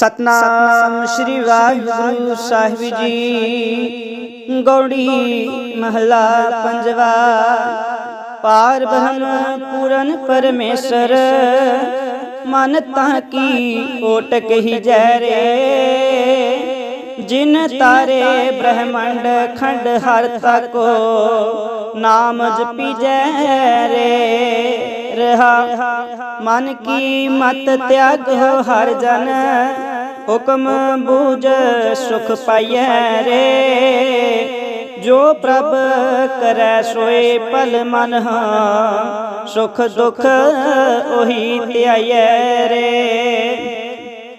ਸਤਨਾਮ ਸ੍ਰੀ ਵਾਹਿਗੁਰੂ ਸਾਹਿਬ ਜੀ। ਗੌੜੀ ਮਹਲਾ ਪੰਜਵਾ। ਪਾਰ ਬ੍ਰਹਮ ਪੂਰਨ ਪਰਮੇਸ਼ਰ, ਮਨ ਤਾਂ ਕੀ ਓਟ ਕਹੀ ਜੈ ਰੇ। ਜਿਨ ਤਾਰੇ ਬ੍ਰਹਮੰਡ ਖੰਡ ਹਰ ਤਕੋ, ਨਾਮ ਜਪੀ ਜੈ ਰੇ ਰਹਾ। ਮਨ ਕੀ ਮਤ ਤਿਆਗੋ ਹਰ ਜਨ, ਹੁਕਮ ਬੂਝ ਸੁਖ ਪਾਈਐ ਰੇ। ਜੋ ਪ੍ਰਭ ਕਰੈ ਸੋਏ ਭਲ ਮਨ, ਸੁਖ ਦੁਖ ਉਹੀ ਧਿਆਈਐ ਰੇ।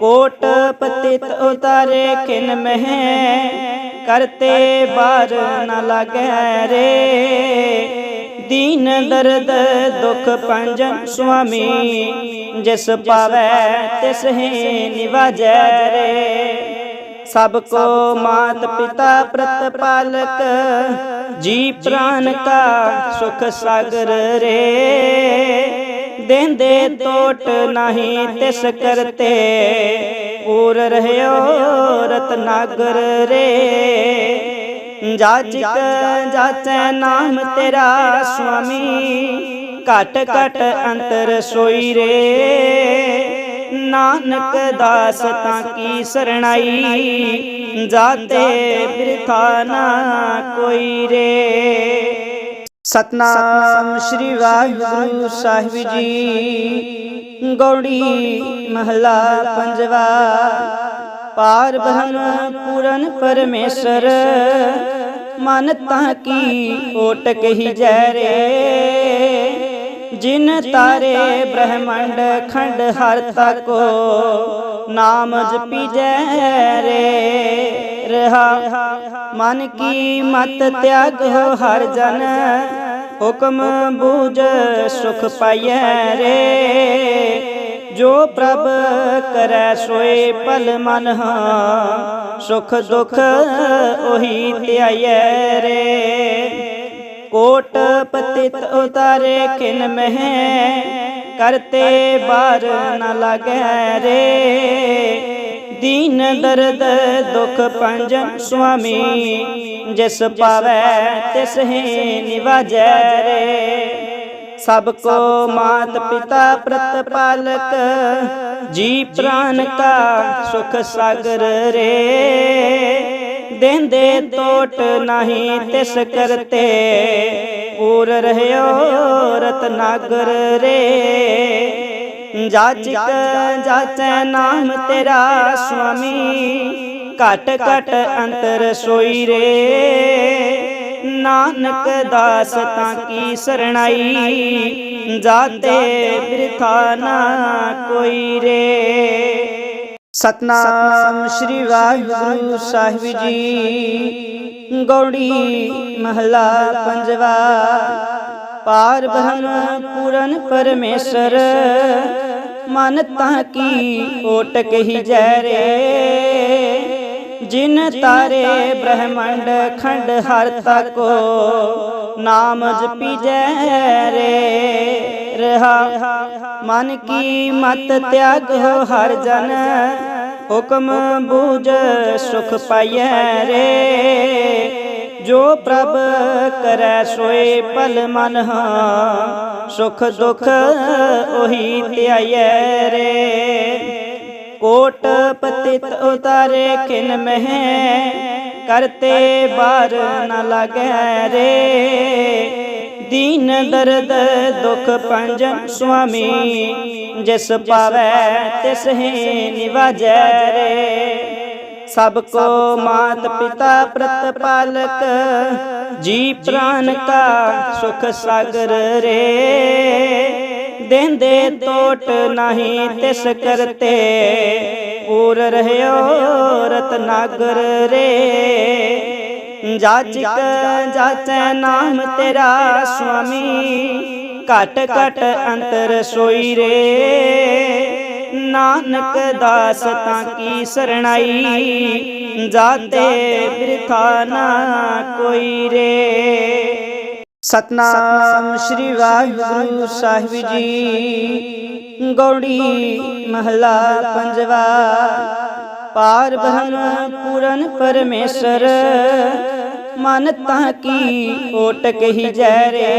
ਕੋਟ ਪਤਿਤ ਉਤਾਰੇ ਕਿਨ ਮਹਿ, ਕਰਤੇ ਬਾਰ ਨ ਲਾਗੈ ਰੇ। ਦੀਨ ਦਰਦ ਦੁਖ ਪੰਜਨ ਸੁਆਮੀ, ਜਿਸ ਪਾਵੈ ਤਿਸ ਹੀ ਨਿਵਾਜੈ ਰੇ। ਸਭ ਕੋ ਮਾਤ ਪਿਤਾ ਪ੍ਰਤਪਾਲਕ ਜੀ ਪ੍ਰਾਨ ਕਾ ਸੁਖ ਸਾਗਰ ਰੇ। ਦੇਂਦੇ ਟੋਟ ਨਹੀਂ ਤਿਸ ਕਰਤੇ। ਪੂਰ ਰਹਿਓ ਰਤਨਾਗਰ ਰੇ। ਜਾਚਿਕ ਜਾਚੈ ਨਾਮ ਤੇਰਾ ਸੁਆਮੀ। ਘਟ ਘਟ ਅੰਤਰ ਸੋਈ ਰੇ। ਨਾਨਕ ਦਾਸ ਤਾਂ ਕੀ ਸਰਣਾਈ। ਜਾਤੇ ਬਿਰਥਾ ਨਾ ਕੋਈ ਰੇ। ਸਤਨਾਮ ਸ੍ਰੀ ਵਾਹਿਗੁਰੂ ਸਾਹਿਬ ਜੀ। ਗੌੜੀ ਮਹਲਾ ਪੰਜਵਾ। ਪਾਰ ਬ੍ਰਹਮ ਪੂਰਨ ਪਰਮੇਸ਼ਰ। ਮਨ ਤਾਂ ਕੀ ਓਟ ਕਹੀ ਜੈ ਰੇ। ਜਿਨ ਤਾਰੇ ਬ੍ਰਹਮੰਡ ਖੰਡ ਹਰ ਤਕੋ ਨਾਮ ਜਪੀ ਜੈ ਰੇ। ਰਹਾ ਮਨ ਕੀ ਮਤ ਤਿਆਗੋ ਹਰ ਜਨ। ਹੁਕਮ ਬੂਝ ਸੁਖ ਪਾਈਐ ਰੇ। ਜੋ ਪ੍ਰਭ ਕਰੈ ਸੋਏ ਭਲ ਮਨ ਸੁਖ ਦੁਖ ਉਹੀ ਧਿਆਈਐ ਰੇ। ਕੋਟ ਪਤਿਤ ਉਤਾਰੇ ਕਿਨ ਮਹਿ, ਕਰਤੇ ਬਾਰ ਨ ਲਾਗੈ ਰੇ। ਦੀਨ ਦਰਦ ਦੁਖ ਪੰਜਨ ਸੁਆਮੀ, ਜਿਸ ਪਾਵੈ ਤਿਸ ਹੀ ਨਿਵਾਜੈ ਰੇ। ਸਭ ਕੋ ਮਾਤ ਪਿਤਾ ਪ੍ਰਤਪਾਲਕ ਜੀ ਪ੍ਰਾਨ ਕਾ ਸੁਖ ਸਾਗਰ ਰੇ। ਦੇਂਦੇ ਟੋਟ ਨਹੀਂ ਤਿਸ ਕਰਤੇ। ਪੂਰ ਰਹਿਓ ਰਤਨਾਗਰ ਰੇ। ਜਾਚਿਕ ਜਾਚੈ ਨਾਮ ਤੇਰਾ ਸੁਆਮੀ। ਘਟ ਘਟ ਅੰਤਰ ਸੋਈ ਰੇ। ਨਾਨਕ ਦਾਸ ਤਾਂ ਕੀ ਸਰਣਾਈ। ਜਾਤੇ ਬਿਰਥਾ ਨਾ ਕੋਈ ਰੇ। ਸਤਨਾਮ ਸ੍ਰੀ ਵਾਹਿਗੁਰੂ ਸਾਹਿਬ ਜੀ। ਗੌੜੀ ਮਹਲਾ ਪੰਜਵਾ। ਪਾਰ ਬ੍ਰਹਮ ਪੂਰਨ ਪਰਮੇਸ਼ਰ। ਮਨ ਤਾਂ ਕੀ ਓਟ ਕਹੀ ਜੈ ਰੇ। ਜਿਨ ਤਾਰੇ ਬ੍ਰਹਮੰਡ ਖੰਡ ਹਰ ਤਕੋ ਨਾਮ ਜਪੀ ਜੈ ਰੇ। ਰਹਾ ਮਨ ਕੀ ਮਤ ਤਿਆਗੋ ਹਰ ਜਨ। ਹੁਕਮ ਬੂਝ ਸੁਖ ਪਾਈਐ ਰੇ। ਜੋ ਪ੍ਰਭ ਕਰੈ ਸੋਏ ਭਲ ਮਨ ਸੁਖ ਦੁਖ ਉਹੀ ਧਿਆਈਐ ਰੇ। ਕੋਟ ਪਤਿਤ ਉਤਾਰੇ ਕਿਨ ਮਹਿ, ਕਰਤੇ ਬਾਰ ਨ ਲਾਗੈ ਰੇ। ਦੀਨ ਦਰਦ, ਦੁਖ ਪੰਜਨ ਸੁਆਮੀ, ਜਿਸ ਪਾਵੈ ਤਿਸ ਹੀ ਨਿਵਾਜੈ ਰੇ ਸਭ ਕੋ ਮਾਤ ਪਿਤਾ ਪ੍ਰਤਪਾਲਕ ਜੀ ਪ੍ਰਾਨ ਕਾ ਸੁਖ ਸਾਗਰ ਰੇ। ਦੇਂਦੇ ਟੋਟ ਨਹੀਂ ਤਿਸ ਕਰਤੇ, ਪੂਰ ਰਹਿਓ ਰਤਨਾਗਰ ਰੇ। ਜਾਚ ਜਾਚੈ ਨਾਮ ਤੇਰਾ ਸੁਆਮੀ। ਘਟ ਘਟ ਅੰਤਰ ਸੋਈ ਰੇ। ਨਾਨਕ ਦਾਸ ਤਾਂ ਕੀ ਸਰਣਾਈ। ਜਾਤੇ ਬਿਰਥਾ ਨਾ ਕੋਈ ਰੇ। ਸਤਨਾਮ ਸ੍ਰੀ ਵਾਹਿਗੁਰੂ ਸਾਹਿਬ ਜੀ। ਗੌੜੀ ਮਹਲਾ ਪੰਜਵਾ। ਪਾਰ ਬ੍ਰਹਮ ਪੂਰਨ ਪਰਮੇਸ਼ਰ, ਮਨ ਤਾਂ ਕੀ ਓਟ ਕਹੀ ਜੈ ਰੇ?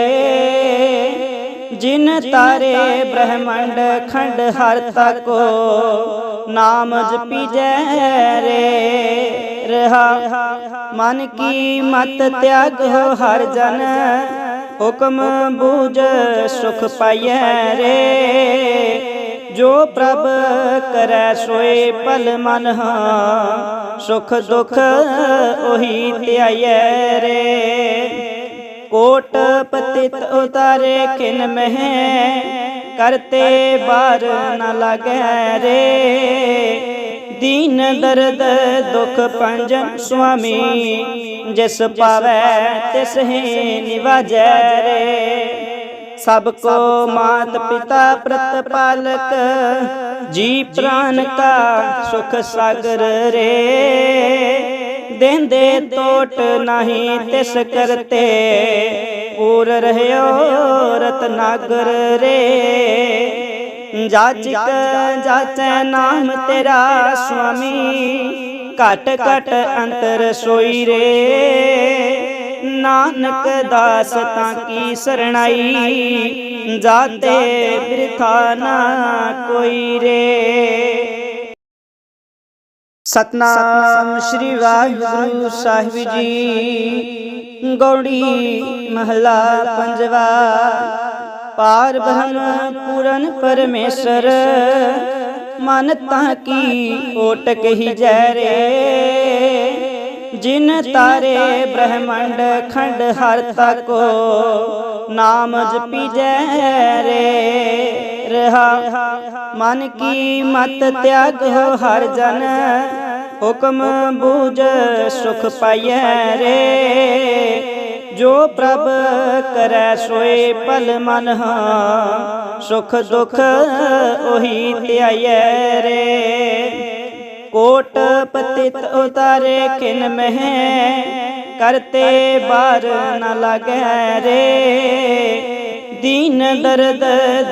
ਜਿਨ ਤਾਰੇ ਬ੍ਰਹਮੰਡ ਖੰਡ ਹਰ ਤਕੋ, ਨਾਮ ਜਪੀ ਜੈ ਰੇ। ਰਹਾ, ਮਨ ਕੀ ਮਤ ਤਿਆਗ ਹੋ ਹਰ ਜਨ, ਹੁਕਮ ਬੂਝ ਸੁਖ ਪਾਈਐ ਰੇ। ਜੋ ਪ੍ਰਭ ਕਰੈ ਸੋਏ ਭਲ ਮਨ ਹਾਂ, ਸੁਖ ਦੁਖ ਉਹੀ ਧਿਆਈਐ ਰੇ। ਕੋਟ ਪਤਿਤ ਉਤਾਰੇ ਕਿਨ ਮਹਿ, ਕਰਤੇ ਬਾਰ ਨ ਲਾਗੈ ਰੇ। ਦੀਨ ਦਰਦ ਦੁਖ ਪੰਜਨ ਸੁਆਮੀ, ਜਿਸ ਪਾਵੈ ਤਿਸ ਹੀ ਨਿਵਾਜੈ ਰੇ। ਸਭ ਕੋ ਮਾਤ ਪਿਤਾ ਪ੍ਰਤਪਾਲਕ ਜੀ ਪ੍ਰਾਨ ਕਾ ਸੁਖ ਸਾਗਰ ਰੇ। ਦੇਂਦੇ ਟੋਟ ਨਹੀਂ ਤਿਸ ਕਰਤੇ। ਪੂਰ ਰਹਿਓ ਰਤਨਾਗਰ ਰੇ। ਜਾਚਿਕ ਜਾਚੈ ਨਾਮ ਤੇਰਾ ਸੁਆਮੀ ਘਟ ਘਟ ਅੰਤਰ ਸੋਈ ਰੇ। ਨਾਨਕ ਦਾਸ ਤਾਂ ਕੀ ਸਰਣਾਈ? ਜਾਤੇ ਬਿਰਥਾ ਨਾ ਕੋਈ ਰੇ। ਸਤਨਾਮ ਸ੍ਰੀ ਵਾਹਿਗੁਰੂ ਸਾਹਿਬ ਜੀ। ਗੌੜੀ ਮਹਲਾ ਪੰਜਵਾ। ਪਾਰ ਬ੍ਰਹਮ ਪੂਰਨ ਪਰਮੇਸ਼ਰ। ਮਨ ਤਾਂ ਕੀ ਓਟ ਕਹੀ ਜੈ ਰੇ। ਜਿਨ ਤਾਰੇ ਬ੍ਰਹਮੰਡ ਖੰਡ ਹਰ ਤਕੋ, ਨਾਮ ਜਪੀ ਜੈ ਰੇ ਰਹਾ। ਮਨ ਕੀ ਮਤ ਤਿਆਗ ਹੋ ਹਰ ਜਨ, ਹੁਕਮ ਬੂਝ ਸੁਖ ਪਾਈਐ ਰੇ। ਜੋ ਪ੍ਰਭ ਕਰੈ ਸੋਏ ਪਲ ਮਨ ਹਾਂ, ਸੁਖ ਦੁਖ ਉਹੀ ਧਿਆਈਐ ਰੇ। ਕੋਟ ਪਤਿਤ ਉਤਾਰੇ ਕਿਨ ਮਹਿ। ਕਰਤੇ ਬਾਰ ਨ ਲਾਗੈ ਰੇ। ਦੀਨ ਦਰਦ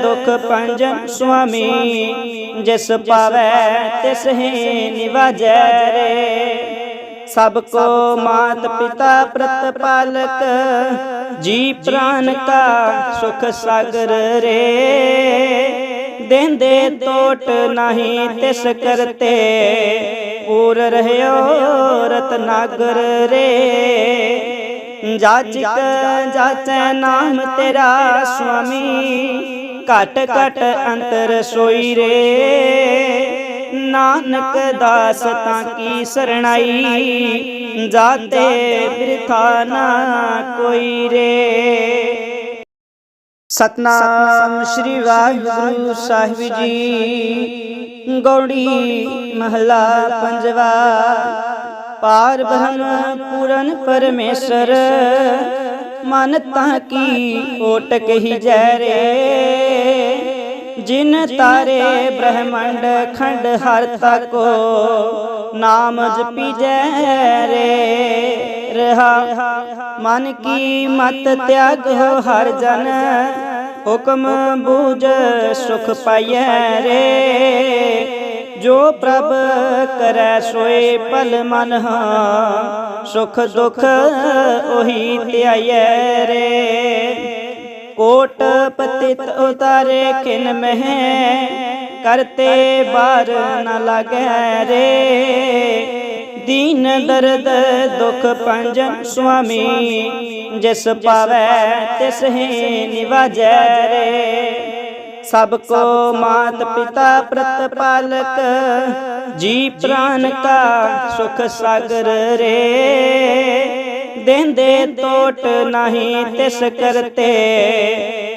ਦੁਖ ਪੰਜਨ ਸੁਆਮੀ। ਜਿਸ ਪਾਵੈ ਤਿਸ ਹੀ ਨਿਵਾਜੈ ਰੇ। ਸਭ ਕੋ ਮਾਤ ਪਿਤਾ ਪ੍ਰਤਪਾਲਕ ਜੀ ਪ੍ਰਾਨ ਕਾ ਸੁਖ ਸਾਗਰ ਰੇ। ਦੇਂਦੇ ਟੋਟ ਨਹੀਂ ਤਿਸ ਕਰਤੇ। ਪੂਰ ਰਹਿਓ ਰਤਨਾਗਰ ਰੇ। ਜਾਚਿਕ ਜਾਚੈ ਨਾਮ ਤੇਰਾ ਸੁਆਮੀ। ਘਟ ਘਟ ਅੰਤਰ ਸੋਈ ਰੇ। ਨਾਨਕ ਦਾਸ ਤਾਂ ਕੀ ਸਰਣਾਈ। ਜਾਤੇ ਬਿਰਥਾ ਨਾ ਕੋਈ ਰੇ। ਸਤਨਾਮ ਸ੍ਰੀ ਵਾਹਿਗੁਰੂ ਸਾਹਿਬ ਜੀ। ਗੌੜੀ ਮਹਲਾ ਪੰਜਵਾ। ਪਾਰ ਬ੍ਰਹਮ ਪੂਰਨ ਪਰਮੇਸ਼ਰ। ਮਨ ਤਾਂ ਕੀ ਓਟ ਕਹੀ ਜੈ ਰੇ। ਜਿਨ ਤਾਰੇ ਬ੍ਰਹਮੰਡ ਖੰਡ ਹਰ ਤਕੋ ਨਾਮ ਜਪੀ ਜੈ ਰੇ। ਰਹਾ। ਮਨ ਕੀ ਮਤ ਤਿਆਗ ਹਰ ਜਨ। ਹੁਕਮ ਬੂਝ ਸੁਖ ਪਾਈਐ ਰੇ। ਜੋ ਪ੍ਰਭ ਕਰੈ ਸੋਏ ਪਲ ਮਨ ਹਾਂ। ਸੁਖ ਦੁਖ ਉਹੀ ਧਿਆਈਐ ਰੇ। ਕੋਟ ਪਤਿਤ ਉਤਾਰੇ ਕਿਨ ਮਹਿ। ਕਰਤੇ ਬਾਰ ਨ ਲਾਗੈ ਰੇ। ਦੀਨ ਦਰਦ ਦੁਖ ਪੰਜਨ ਸੁਆਮੀ, ਜਿਸ ਪਾਵੈ ਤਿਸ ਹੀ ਨਿਵਾਜੈ ਰੇ। ਸਭ ਕੋ ਮਾਤ ਪਿਤਾ ਪ੍ਰਤਪਾਲਕ ਜੀ ਪ੍ਰਾਨ ਕਾ ਸੁਖ ਸਾਗਰ ਰੇ। ਦੇਂਦੇ ਟੋਟ ਨਹੀਂ ਤਿਸ ਕਰਤੇ,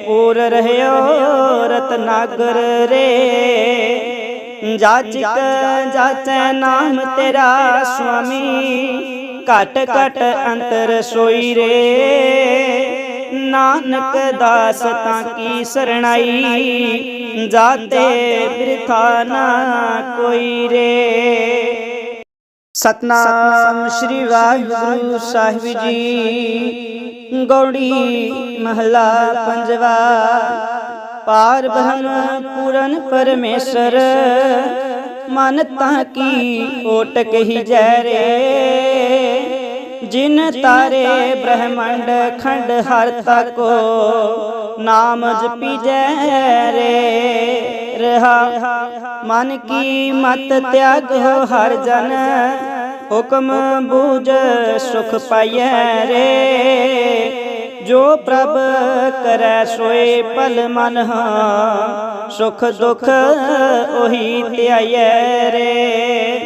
ਪੂਰ ਰਹਿਓ ਰਤਨਾਗਰ ਰੇ। ਜਾਚ ਜਾਚੈ ਨਾਮ ਤੇਰਾ ਸੁਆਮੀ। ਘਟ ਘਟ ਅੰਤਰ ਸੋਈ ਰੇ। ਨਾਨਕ ਦਾਸ ਤਾਂ ਕੀ ਸਰਣਾਈ। ਜਾਤੇ ਬਿਰਥਾ ਨਾ ਕੋਈ ਰੇ। ਸਤਨਾਮ ਸ੍ਰੀ ਵਾਹਿਗੁਰੂ ਸਾਹਿਬ ਜੀ। ਗੌੜੀ ਮਹਲਾ ਪੰਜਵਾ। ਪਾਰ ਬ੍ਰਹਮ ਪੂਰਨ ਪਰਮੇਸ਼ਰ, ਮਨ ਤਾਂ ਕੀ ਓਟ ਕਹੀ ਜੈ ਰੇ? ਜਿਨ ਤਾਰੇ ਬ੍ਰਹਮੰਡ ਖੰਡ ਹਰ ਤਕੋ, ਨਾਮ ਜਪੀ ਜੈ ਰੇ। ਰਹਾ, ਮਨ ਕੀ ਮਤ ਤਿਆਗ ਹੋ ਹਰ ਜਨ, ਹੁਕਮ ਬੂਝ ਸੁਖ ਪਾਈਐ ਰੇ। ਜੋ ਪ੍ਰਭ ਕਰੈ ਸੋਏ ਭਲ ਮਨ ਹਾਂ। ਸੁਖ ਦੁਖ ਉਹੀ ਧਿਆਈਐ ਰੇ।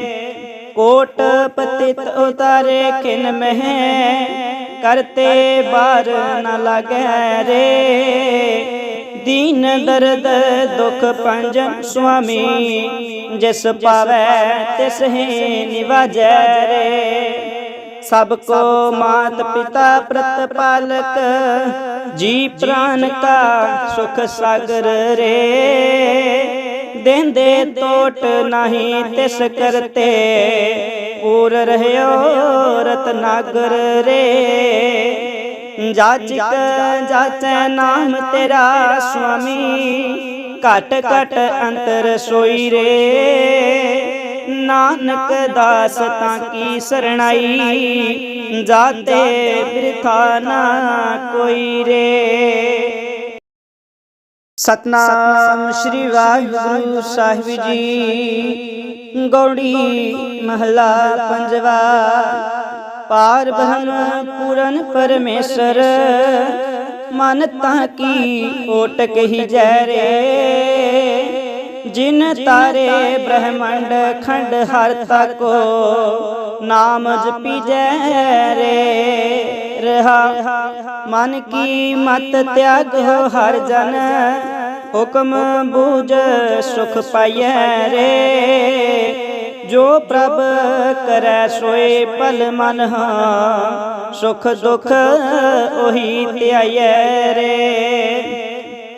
ਕੋਟ ਪਤਿਤ ਉਤਾਰੇ ਕਿਨ ਮਹਿ, ਕਰਤੇ ਬਾਰ ਨ ਲਾਗੈ ਰੇ। ਦੀਨ ਦਰਦ ਦੁਖ ਪੰਜਨ ਸੁਆਮੀ, ਜਿਸ ਪਾਵੈ ਤਿਸ ਹੀ ਨਿਵਾਜੈ ਰੇ। ਸਭ ਕੋ ਮਾਤ ਪਿਤਾ ਪ੍ਰਤਪਾਲਕ ਜੀ ਪ੍ਰਾਨ ਕਾ ਸੁਖ ਸਾਗਰ ਰੇ। ਦੇਂਦੇ ਟੋਟ ਨਹੀਂ ਤਿਸ ਕਰਤੇ। ਪੂਰ ਰਹਿਓ ਰਤਨਾਗਰ ਰੇ। ਜਾਚਕ ਜਾਚੈ ਨਾਮ ਤੇਰਾ ਸੁਆਮੀ। ਘਟ ਘਟ ਅੰਤਰ ਸੋਈ ਰੇ। ਨਾਨਕ ਦਾਸ ਤਾਂ ਕੀ ਸਰਣਾਈ? ਜਾਤੇ ਬਿਰਥਾ ਨਾ ਕੋਈ ਰੇ। ਸਤਨਾਮ ਸ੍ਰੀ ਵਾਹਿਗੁਰੂ ਸਾਹਿਬ ਜੀ। ਗੌੜੀ ਮਹਲਾ ਪੰਜਵਾ। ਪਾਰ ਬ੍ਰਹਮ ਪੂਰਨ ਪਰਮੇਸ਼ਰ, ਮਨ ਤਾਂ ਕੀ ਓਟ ਕਹੀ ਜੈ ਰੇ। ਜਿਨ ਤਾਰੇ ਬ੍ਰਹਮੰਡ ਖੰਡ ਹਰ ਤਕੋ ਨਾਮ ਜਪੀ ਜੈ ਰੇ ਰਹਾ। ਮਨ ਕੀ ਮਤ ਤਿਆਗ ਹਰ ਜਨ, ਹੁਕਮ ਬੂਝ ਸੁਖ ਪਾਈਐ ਰੇ। ਜੋ ਪ੍ਰਭ ਕਰੈ ਸੋਏ ਪਲ ਮਨ ਹਾਂ, ਸੁਖ ਦੁਖ ਉਹੀ ਧਿਆਈਐ ਰੇ।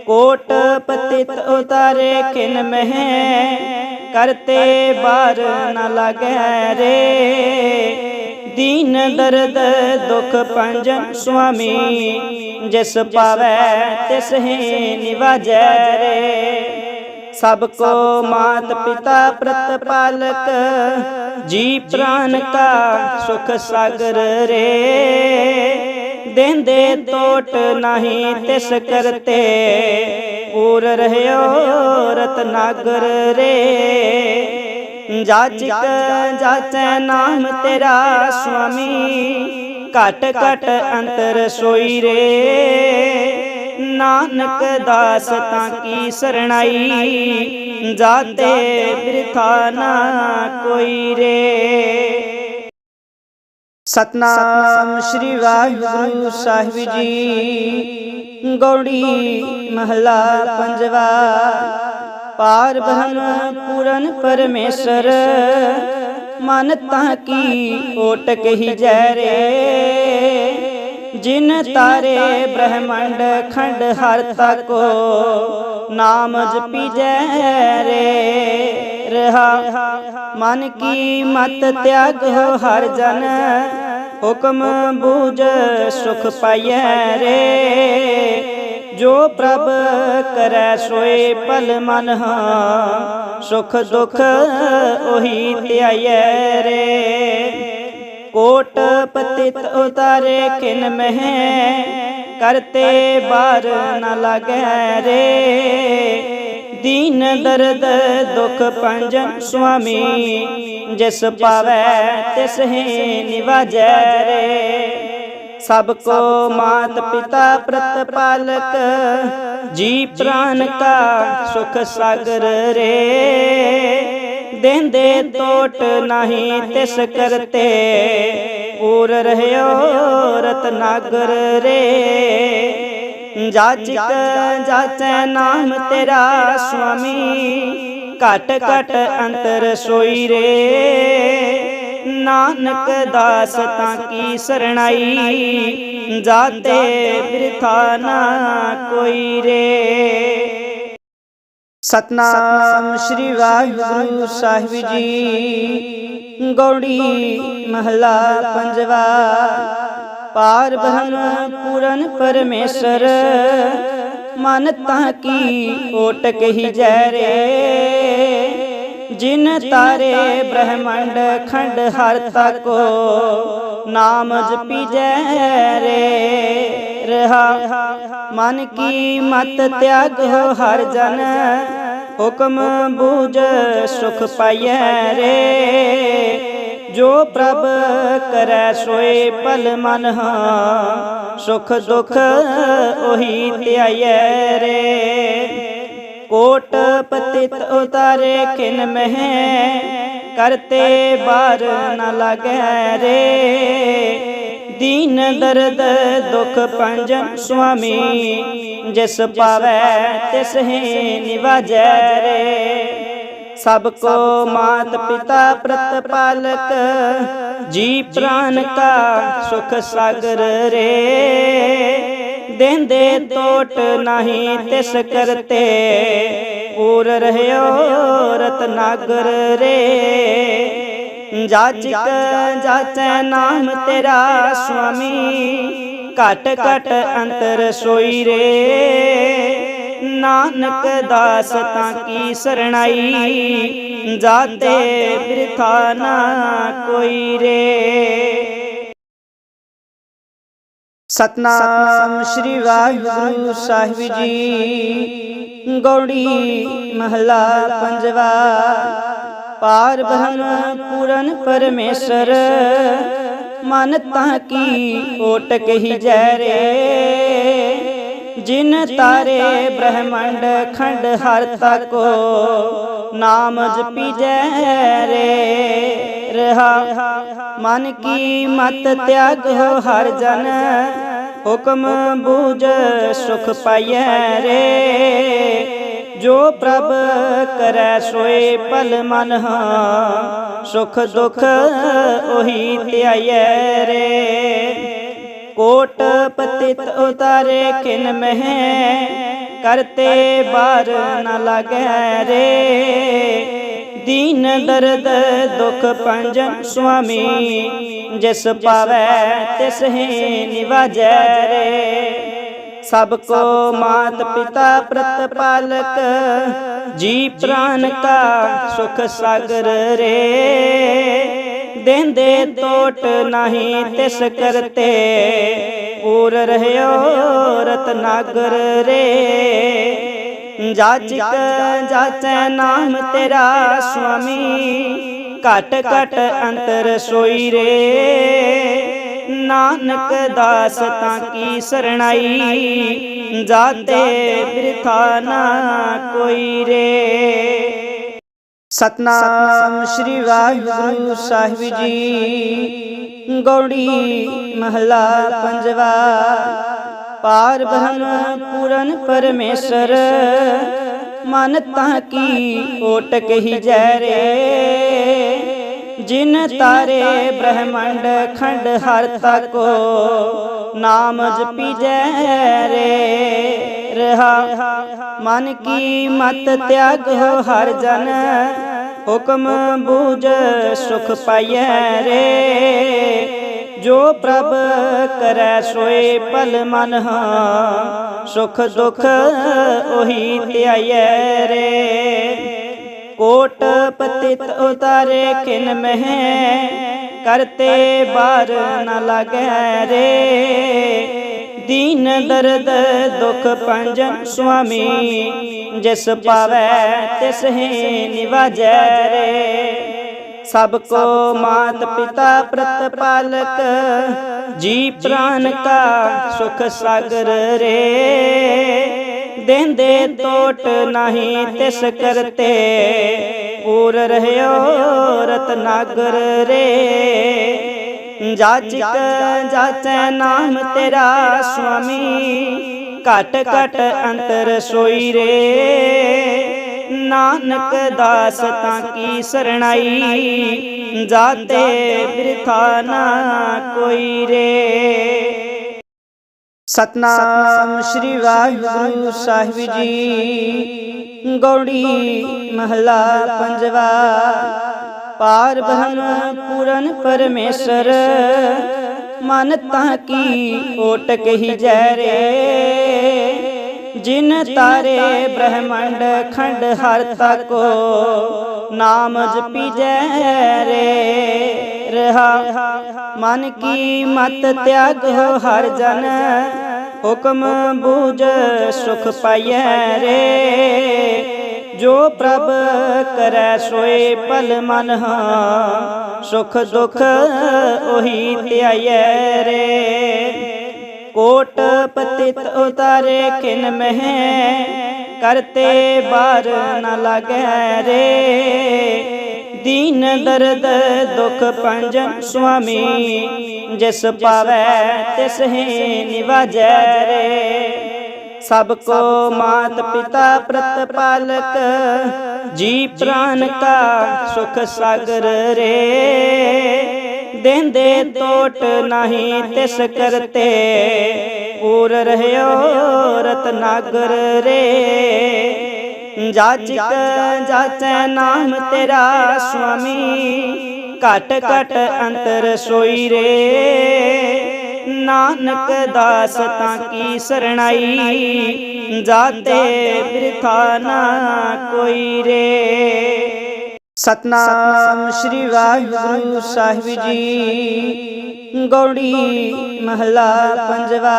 ਕੋਟ ਪਤਿਤ ਉਤਾਰੇ ਕਿਨ ਮਹਿ। ਕਰਤੇ ਬਾਰ ਨ ਲਾਗੈ ਰੇ। ਦੀਨ ਦਰਦ ਦੁਖ ਪੰਜਨ ਸੁਆਮੀ। ਜਿਸ ਪਾਵੈ ਤਿਸ ਹੀ ਨਿਵਾਜੈ ਰੇ। ਸਭ ਕੋ ਮਾਤ ਪਿਤਾ ਪ੍ਰਤਪਾਲਕ ਜੀ ਪ੍ਰਾਨ ਕਾ ਸੁਖ ਸਾਗਰ ਰੇ। ਦੇਂਦੇ ਟੋਟ ਨਹੀਂ ਤਿਸ ਕਰਤੇ। ਪੂਰ ਰਹਿਓ ਰਤਨਾਗਰ ਰੇ। ਜਾਚਕ ਜਾਚੈ ਨਾਮ ਤੇਰਾ ਸੁਆਮੀ। ਘਟ ਘਟ ਅੰਤਰ ਸੋਈ ਰੇ। ਨਾਨਕ ਦਾਸ ਤਾਂ ਕੀ ਸਰਣਾਈ। ਜਾਤੇ ਬਿਰਥਾ ਨਾ ਕੋਈ ਰੇ। ਸਤਨਾਮ ਸ੍ਰੀ ਵਾਹਿਗੁਰੂ ਸਾਹਿਬ ਜੀ। ਗੌੜੀ ਮਹਲਾ ਪੰਜਵਾ। ਪਾਰ ਬ੍ਰਹਮ ਪੂਰਨ ਪਰਮੇਸ਼ਰ ਮਨ ਤਾਂ ਕੀ ਓਟ ਕਹੀ ਜੈ ਰੇ। ਜਿਨ ਤਾਰੇ ਬ੍ਰਹਮੰਡ ਖੰਡ ਹਰ ਤਕੋ, ਨਾਮ ਜਪੀ ਜੈ ਰੇ ਰਹਾ। ਮਨ ਕੀ ਮਤ ਤਿਆਗ ਹੋ ਹਰ ਜਨ, ਹੁਕਮ ਬੂਝ ਸੁਖ ਪਾਈਐ ਰੇ। ਜੋ ਪ੍ਰਭ ਕਰੈ ਸੋਏ ਪਲ ਮਨ ਹਾਂ, ਸੁਖ ਦੁਖ ਉਹੀ ਧਿਆਈਐ ਰੇ। ਕੋਟ ਪਤਿਤ ਉਤਾਰੇ ਕਿਨ ਮਹਿ, ਕਰਤੇ ਬਾਰ ਨ ਲਾਗੈ ਰੇ। ਦੀਨ ਦਰਦ ਦੁਖ ਪੰਜਨ ਸੁਆਮੀ, ਜਿਸ ਪਾਵੈ ਤਿਸ ਹੀ ਨਿਵਾਜੈ ਰੇ ਸਭ ਕੋ ਮਾਤ ਪਿਤਾ ਪ੍ਰਤਪਾਲਕ ਜੀ ਪ੍ਰਾਨ ਕਾ ਸੁਖ ਸਾਗਰ ਰੇ। ਦੇਂਦੇ ਟੋਟ ਨਹੀਂ ਤਿਸ ਕਰਤੇ। ਪੂਰ ਰਹਿਓ ਰਤਨਾਗਰ ਰੇ। ਜਾਚਕ ਜਾਚੈ ਨਾਮ ਤੇਰਾ ਸੁਆਮੀ। ਘਟ ਘਟ ਅੰਤਰ ਸੋਈ ਰੇ। ਨਾਨਕ ਦਾਸ ਤਾਂ ਕੀ ਸਰਣਾਈ। ਜਾਤੇ ਬਿਰਥਾ ਨਾ ਕੋਈ ਰੇ। ਸਤਨਾਮ ਸ੍ਰੀ ਵਾਹਿਗੁਰੂ ਸਾਹਿਬ ਜੀ। ਗੌੜੀ ਮਹਲਾ ਪੰਜਵਾ। ਪਾਰ ਬ੍ਰਹਮ ਪੂਰਨ ਪਰਮੇਸ਼ਰ ਮਨ ਤਾਂ ਕੀ ਓਟ ਕਹੀ ਜੈ ਰੇ। ਜਿਨ ਤਾਰੇ ਬ੍ਰਹਮੰਡ ਖੰਡ ਹਰ ਤਕੋ ਨਾਮ ਜਪੀ ਜੈ ਰੇ। ਰਹਾ ਮਨ ਕੀ ਮਤ ਤਿਆਗ ਹੋ ਹਰ ਜਨ। ਹੁਕਮ ਬੂਝ ਸੁਖ ਪਾਈਐ ਰੇ। ਜੋ ਪ੍ਰਭ ਕਰੈ ਸੋਏ ਭਲ ਮਨ ਹਾਂ, ਸੁਖ ਦੁਖ ਉਹੀ ਧਿਆਈਐ ਰੇ। ਕੋਟ ਪਤਿਤ ਉਤਾਰੇ ਕਿਨ ਮਹਿ, ਕਰਤੇ ਬਾਰ ਨ ਲਾਗੈ ਰੇ। ਦੀਨ ਦਰਦ, ਦੁਖ ਪੰਜਨ ਸੁਆਮੀ, ਜਿਸ ਪਾਵੈ ਤਿਸ ਹੀ ਨਿਵਾਜੈ ਰੇ ਸਭ ਕੋ ਮਾਤ ਪਿਤਾ ਪ੍ਰਤਪਾਲਕ ਜੀ ਪ੍ਰਾਨ ਕਾ ਸੁਖ ਸਾਗਰ ਰੇ। ਦੇਂਦੇ ਟੋਟ ਨਹੀਂ ਤਿਸ ਕਰਤੇ, ਪੂਰ ਰਹਿਓ ਰਤਨਾਗਰ ਰੇ। ਜਾਚਿਕ ਜਾਚੈ ਨਾਮ ਤੇਰਾ ਸੁਆਮੀ। ਘਟ ਘਟ ਅੰਤਰ ਸੋਈ ਰੇ। ਨਾਨਕ ਦਾਸ ਤਾਂ ਕੀ ਸਰਣਾਈ। ਜਾਤੇ ਬਿਰਥਾ ਨਾ ਕੋਈ ਰੇ। ਸਤਨਾਮ ਸ੍ਰੀ ਵਾਹਿਗੁਰੂ ਸਾਹਿਬ ਜੀ। ਗੌੜੀ ਮਹਲਾ ਪੰਜਵਾ। ਪਾਰ ਬ੍ਰਹਮ ਪੂਰਨ ਪਰਮੇਸ਼ਰ, ਮਨ ਤਾਂ ਕੀ ਓਟ ਕਹੀ ਜੈ ਰੇ? ਜਿਨ ਤਾਰੇ ਬ੍ਰਹਮੰਡ ਖੰਡ ਹਰ ਤਕੋ, ਨਾਮ ਜਪੀ ਜੈ ਰੇ। ਰਹਾ, ਮਨ ਕੀ ਮਤ ਤਿਆਗ ਹੋ ਹਰ ਜਨ, ਹੁਕਮ ਬੂਝ ਸੁਖ ਪਾਈਐ ਰੇ। ਜੋ ਪ੍ਰਭ ਕਰੈ ਸੋਏ ਭਲ ਮਨ ਹਾਂ ਸੁਖ ਦੁਖ ਉਹੀ ਧਿਆਈਐ ਰੇ। ਕੋਟ ਪਤਿਤ ਉਤਾਰੇ ਕਿਨ ਮਹਿ, ਕਰਤੇ ਬਾਰ ਨ ਲਾਗੈ ਰੇ। ਦੀਨ ਦਰਦ ਦੁਖ ਪੰਜਨ ਸੁਆਮੀ, ਜਿਸ ਪਾਵੈ ਤਿਸ ਹੀ ਨਿਵਾਜੈ ਰੇ। ਸਭ ਕੋ ਮਾਤ ਪਿਤਾ ਪ੍ਰਤਪਾਲਕ ਜੀ ਪ੍ਰਾਨ ਕਾ ਸੁਖ ਸਾਗਰ ਰੇ। ਦੇਂਦੇ ਟੋਟ ਨਹੀਂ ਤਿਸ ਕਰਤੇ। ਪੂਰ ਰਹਿਓ ਰਤਨਾਗਰ ਰੇ। ਜਾਚਿਕ ਜਾਚੈ ਨਾਮ ਤੇਰਾ ਸੁਆਮੀ ਘਟ ਘਟ ਅੰਤਰ ਸੋਈ ਰੇ। ਨਾਨਕ ਦਾਸ ਤਾਂ ਕੀ ਸਰਣਾਈ? ਜਾਤੇ ਬਿਰਥਾ ਨਾ ਕੋਈ ਰੇ। ਸਤਨਾਮ ਸ੍ਰੀ ਵਾਹਿਗੁਰੂ ਸਾਹਿਬ ਜੀ। ਗੌੜੀ ਮਹਲਾ ਪੰਜਵਾ। ਪਾਰ ਬ੍ਰਹਮ ਪੂਰਨ ਪਰਮੇਸ਼ਰ। ਮਨ ਤਾਂ ਕੀ ਓਟ ਕਹੀ ਜੈ ਰੇ। ਜਿਨ ਤਾਰੇ ਬ੍ਰਹਮੰਡ ਖੰਡ ਹਰ ਤਕੋ ਨਾਮ ਜਪੀ ਜੈ ਰੇ ਰਹਾ ਮਨ ਕੀ ਮਤ ਤਿਆਗ ਹੋ ਹਰ ਜਨ ਹੁਕਮ ਬੂਝ ਸੁਖ ਪਾਈਐ ਰੇ। ਜੋ ਪ੍ਰਭ ਕਰੈ ਸੋਏ ਭਲ ਮਨ ਹਾਂ ਸੁਖ ਦੁਖ ਉਹੀ ਧਿਆਈਐ ਰੇ। ਕੋਟ ਪਤਿਤ ਉਤਾਰੇ ਕਿਨ ਮਹਿ, ਕਰਤੇ ਬਾਰ ਨ ਲਾਗੈ ਰੇ। ਦੀਨ ਦਰਦ ਦੁਖ ਪੰਜਨ ਸੁਆਮੀ, ਜਿਸ ਪਾਵੈ ਤਿਸ ਹੀ ਨਿਵਾਜੈ ਰੇ। ਸਭ ਕੋ ਮਾਤ ਪਿਤਾ ਪ੍ਰਤਪਾਲਕ ਜੀ ਪ੍ਰਾਨ ਕਾ ਸੁਖ ਸਾਗਰ ਰੇ। ਦੇਂਦੇ ਟੋਟ ਨਹੀਂ ਤਿਸ ਕਰਤੇ। ਪੂਰ ਰਹਿਓ ਰਤਨਾਗਰ ਰੇ। ਜਾਚਿਕ ਜਾਚੈ ਨਾਮ ਤੇਰਾ ਸੁਆਮੀ। ਘਟ ਘਟ ਅੰਤਰ ਸੋਈ ਰੇ। ਨਾਨਕ ਦਾਸ ਤਾਂ ਕੀ ਸਰਣਾਈ। ਜਾਤੇ ਬਿਰਥਾ ਨਾ ਕੋਈ ਰੇ। ਸਤਨਾਮ ਸ੍ਰੀ ਵਾਹਿਗੁਰੂ ਸਾਹਿਬ ਜੀ। ਗੌੜੀ ਮਹਲਾ ਪੰਜਵਾ। ਪਾਰ ਬ੍ਰਹਮ ਪੂਰਨ ਪਰਮੇਸ਼ਰ ਮਨ ਤਾਂ ਕੀ ਓਟ ਕਹੀ ਜੈ ਰੇ। ਜਿਨ ਤਾਰੇ ਬ੍ਰਹਮੰਡ ਖੰਡ ਹਰ ਤਕੋ, ਨਾਮ ਜਪੀ ਜੈ ਰੇ ਰਹਾ। ਮਨ ਕੀ ਮਤ ਤਿਆਗੋ ਹਰ ਜਨ, ਹੁਕਮ ਬੂਝ ਸੁਖ ਪਾਈਐ ਰੇ। ਜੋ ਪ੍ਰਭ ਕਰੈ ਸੋਏ ਪਲ ਮਨ ਹਾਂ, ਸੁਖ ਦੁਖ ਉਹੀ ਧਿਆਈਐ ਰੇ। ਕੋਟ ਪਤਿਤ ਉਤਾਰੇ ਕਿਨ ਮਹਿ, ਕਰਤੇ ਬਾਰ ਨ ਲਾਗੈ ਰੇ। ਦੀਨ ਦਰਦ ਦੁਖ ਪੰਜਨ ਸੁਆਮੀ, ਜਿਸ ਪਾਵੈ ਤਿਸ ਹੀ ਨਿਵਾਜੈ ਰੇ। ਸਭ ਕੋ ਮਾਤ ਪਿਤਾ ਪ੍ਰਤਪਾਲਕ ਜੀ ਪ੍ਰਾਨ ਕਾ ਸੁਖ ਸਾਗਰ ਰੇ। ਦੇਂਦੇ ਟੋਟ ਨਹੀਂ, ਤਿਸ ਕਰਤੇ ਪੂਰ ਰਹਿਓ ਰਤਨਾਗਰ ਰੇ। ਜਾਚਿਕ ਜਾਚੈ ਨਾਮ ਤੇਰਾ ਸੁਆਮੀ, ਘਟ ਘਟ ਅੰਤਰ ਸੋਈ ਰੇ। ਨਾਨਕ ਦਾਸ ਤਾਂ ਕੀ ਸਰਣਾਈ, ਜਾਤੇ ਬਿਰਥਾ ਨਾ ਕੋਈ ਰੇ। ਸਤਨਾਮ ਸ੍ਰੀ ਵਾਹਿਗੁਰੂ ਸਾਹਿਬ ਜੀ। ਗੌੜੀ ਮਹਲਾ ਪੰਜਵਾ।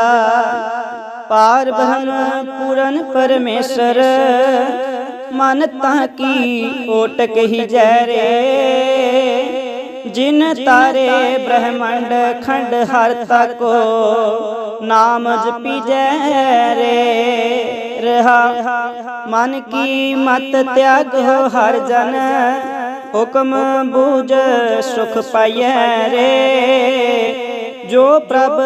ਪਾਰ ਬ੍ਰਹਮ ਪੂਰਨ ਪਰਮੇਸ਼ਰ ਮਨ ਤਾਂ ਕੀ ਓਟਕ ਹੀ ਜੈ ਰੇ। ਜਿਨ ਤਾਰੇ ਬ੍ਰਹਮੰਡ ਖੰਡ ਹਰ ਤਕੋ ਨਾਮ ਜਪੀ ਜੈ ਰੇ। ਰਹਾ। ਮਨ ਕੀ ਮਤ ਤਿਆਗੋ ਹਰ ਜਨ। ਹੁਕਮ ਬੂਝ ਸੁਖ ਪਾਈਐ ਰੇ। ਜੋ ਪ੍ਰਭ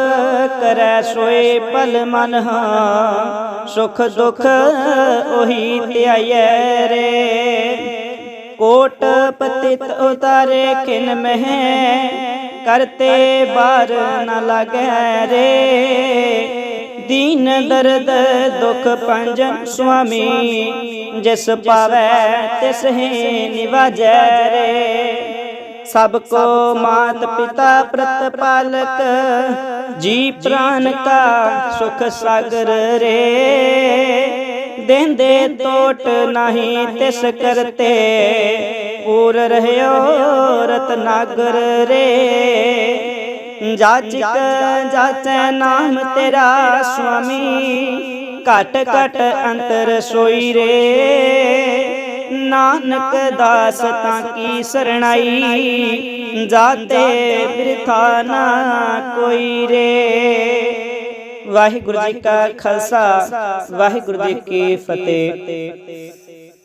ਕਰੈ ਸੋਏ ਪਲ ਮਨ ਹਾਂ। ਸੁਖ ਦੁਖ ਉਹੀ ਧਿਆਈਐ ਰੇ। ਕੋਟ ਪਤਿਤ ਉਤਾਰੇ ਕਿਨ ਮਹਿ। ਕਰਤੇ ਬਾਰ ਨ ਲਾਗੈ ਰੇ। ਦੀਨ ਦਰਦ ਦੁਖ ਪੰਜਨ ਸੁਆਮੀ, ਜਿਸ ਪਾਵੈ ਤਿਸ ਹੀ ਨਿਵਾਜੈ ਰੇ ਸਭ ਕੋ ਮਾਤ ਪਿਤਾ ਪ੍ਰਤਪਾਲਕ, ਜੀ ਪ੍ਰਾਨ ਕਾ ਸੁਖ ਸਾਗਰ ਰੇ। ਦੇਂਦੇ ਟੋਟ ਨਹੀਂ ਤਿਸ ਕਰਤੇ, ਪੂਰ ਰਹਿਓ ਰਤਨਾਗਰ ਰੇ। ਜਾਚਿਕ, ਜਾਚੈ ਨਾਮ ਤੇਰਾ ਸੁਆਮੀ। ਘਟ ਘਟ ਅੰਤਰ ਸੋਈ ਰੇ। ਨਾਨਕ ਦਾਸ ਤਾਂ ਕੀ ਸਰਣਾਈ। ਜਾਤੇ ਬਿਰਥਾ ਨਾ ਕੋਈ ਰੇ। ਵਾਹਿਗੁਰੂ ਜੀ ਕਾ ਖਾਲਸਾ, ਵਾਹਿਗੁਰੂ ਜੀ ਕੀ ਫਤਿਹ।